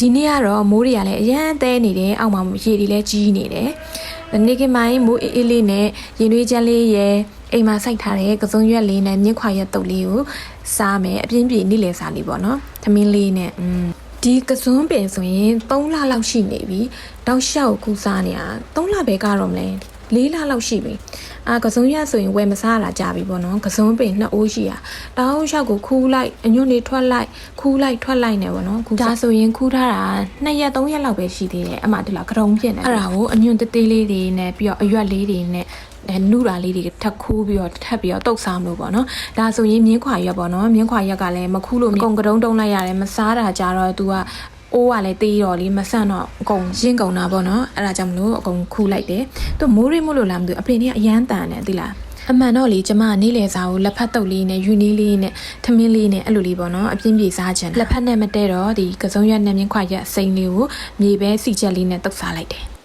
ဒီနေ့ကတော့မိုးတွေကလည်းအရန်တဲနေတယ်အောက်မှာရေတွေလည်းကြီးနေတယ်နေကမိုင်းမိုးအေးအေးလေးနဲ့ရင်သွေးချမ်းလေးရယ်အိမ်မှာစိုက်ထားတဲ့ကစုံရွက်လေးနဲ့မြင့်ခွာရက်တုပ်လေးကိုစားမယ်အပြင်းပြေနေ့လည်စားလေးပေါ့နော်သမင်းလေးနဲ့อืมဒီကစွန်းပင်ဆိုရင်3လလောက်ရှိနေပြီတောက်လျှောက်ကူစားနေတာ3လပဲကတော့မလဲ 4လလောက်ရှိပြီအာကစုံရက်ဆိုရင်ဝယ်မစားတာကြာပြီပေါ့နော်ကစုံပင်နှစ်အိုးရှိတာတောက်လျှောက်ကိုခူးလိုက်အညွန့်တွေထွက်လိုက်ခူးလိုက်ထွက်လိုက်နေပေါ့နော်ခူးဒါဆိုရင်ခူးထားတာ2ရက်3ရက်လောက်ပဲရှိသေးတယ်အမှဒီလားကရုံဖြစ်နေအဲ့ဒါကိုအညွန့်တေးသေးလေးတွေနဲ့ပြီးတော့အရွက်လေးတွေနဲ့အဲနုတာလေးတွေထပ်ခူးပြီးတော့ထပ်ပြီးတော့တုတ်စားမလို့ပေါ့နော်ဒါဆိုရင်မြင်းခွာရွက်ပေါ့နော်မြင်းခွာရွက်ကလည်းမခူးလို့အကုန်ကရုံတုံးလိုက်ရတယ်မစားတာကြတော့ तू က အိုးကလည်းတေးတော့လीမဆန့်တော့အကုန်ရင်းကုန်တာပေါ့နော်အဲ့ဒါကြောင့်မလို့အကုန်ခူးလိုက်တယ်သူမိုးရိမို့လို့လားမသိဘူးအဖေနေကအရန်တန်တယ်သိလားအမှန်တော့လေကျမကနေလေစားကိုလက်ဖက်တုပ်လေးနဲ့ယူနီလေးနဲ့ထမင်းလေးနဲ့အဲ့လိုလေးပေါ့နော်အပြင်းပြေစားချင်လက်ဖက်နဲ့မတဲတော့ဒီကစုံရွက်နဲ့မြင်းခွာရက်စိန်လေးကိုမြေပဲစီချက်လေးနဲ့တုပ်စားလိုက်တယ်